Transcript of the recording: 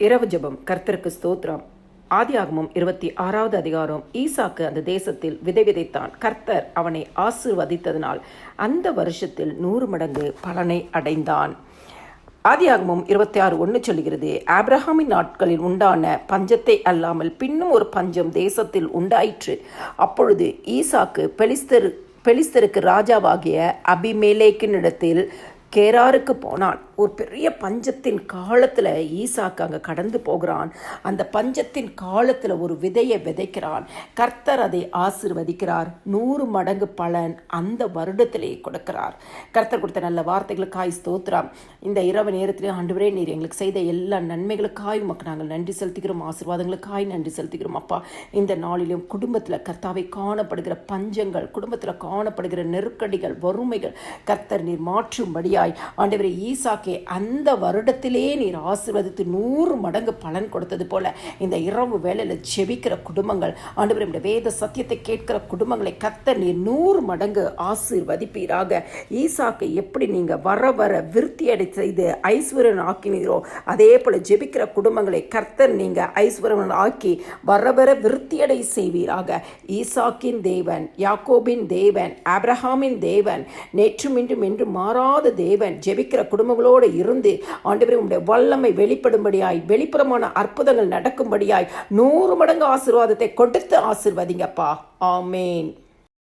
இரவு ஜபம் கர்த்தருக்கு ஸ்தோத்திரம். ஆதியாகமும் இருபத்தி ஆறாவது அதிகாரம். ஈசாக்கு அந்த தேசத்தில் விதை விதைத்தான். கர்த்தர் அவனை ஆசிர்வதித்ததனால் அந்த வருஷத்தில் நூறு மடங்கு பலனை அடைந்தான். ஆதியாகமும் இருபத்தி ஆறு ஒன்று சொல்கிறது ஆப்ரஹாமின் நாட்களில் உண்டான பஞ்சத்தை அல்லாமல் பின்னும் ஒரு பஞ்சம் தேசத்தில் உண்டாயிற்று. அப்பொழுது ஈசாக்கு பெலிஸ்தர் பெலிஸ்தருக்கு ராஜாவாகிய அபிமேலேக்கினிடத்தில் கேராருக்கு போனான். ஒரு பெரிய பஞ்சத்தின் காலத்தில் ஈசாக்கு அங்கே கடந்து போகிறான். அந்த பஞ்சத்தின் காலத்தில் ஒரு விதையை விதைக்கிறான். கர்த்தர் அதை ஆசிர்வதிக்கிறார். நூறு மடங்கு பலன் அந்த வருடத்திலே கொடுக்கிறார். கர்த்தர் கொடுத்த நல்ல வார்த்தைகளுக்காய் ஸ்தோத்திரம். இந்த இரவு நேரத்திலே ஆண்டுவரே நீர் எங்களுக்கு செய்த எல்லா நன்மைகளுக்காய் உமக்கு நாங்கள் நன்றி செலுத்துகிறோம். ஆசீர்வாதங்களுக்காய் நன்றி செலுத்துகிறோம். அப்பா இந்த நாளிலும் குடும்பத்தில் கர்த்தாவை காணப்படுகிற பஞ்சங்கள் குடும்பத்தில் காணப்படுகிற நெருக்கடிகள் வறுமைகள் கர்த்தர் நீர் மாற்றும்படியாய். ஆண்டவரே ஈசாக்கு அந்த வருடத்திலே நீர் ஆசீர்வதித்து நூறு மடங்கு பலன் கொடுத்தது போல இந்த இரவு வேலையில் செபிக்கிற குடும்பங்கள் ஆண்டவரே இந்த வேத சத்தியத்தை கேட்கிற குடும்பங்களை கத்த நீர் நூறு மடங்கு ஆசீர்வதிப்பீராக. ஈசாக்கு எப்படி நீங்கள் வர வர விருத்தியடை செய்து ஐஸ்வரன் ஆக்கினீரோ அதே போல ஜெபிக்கிற குடும்பங்களை கர்த்தர் நீங்கள் ஐஸ்வரன் ஆக்கி வர வர விருத்தியடை செய்வீராக. ஈசாக்கின் தேவன் யாக்கோபின் தேவன் ஆப்ரஹாமின் தேவன் நேற்றும் இன்றும் என்று மாறாத தேவன் ஜெபிக்கிற குடும்பங்களோடு இருந்து ஆண்டவரே உடைய வல்லமை வெளிப்படும்படியாய் வெளிப்புறமான அற்புதங்கள் நடக்கும்படியாய் நூறு மடங்கு ஆசீர்வாதத்தை கொடுத்து ஆசிர்வதிங்கப்பா. ஆமேன்.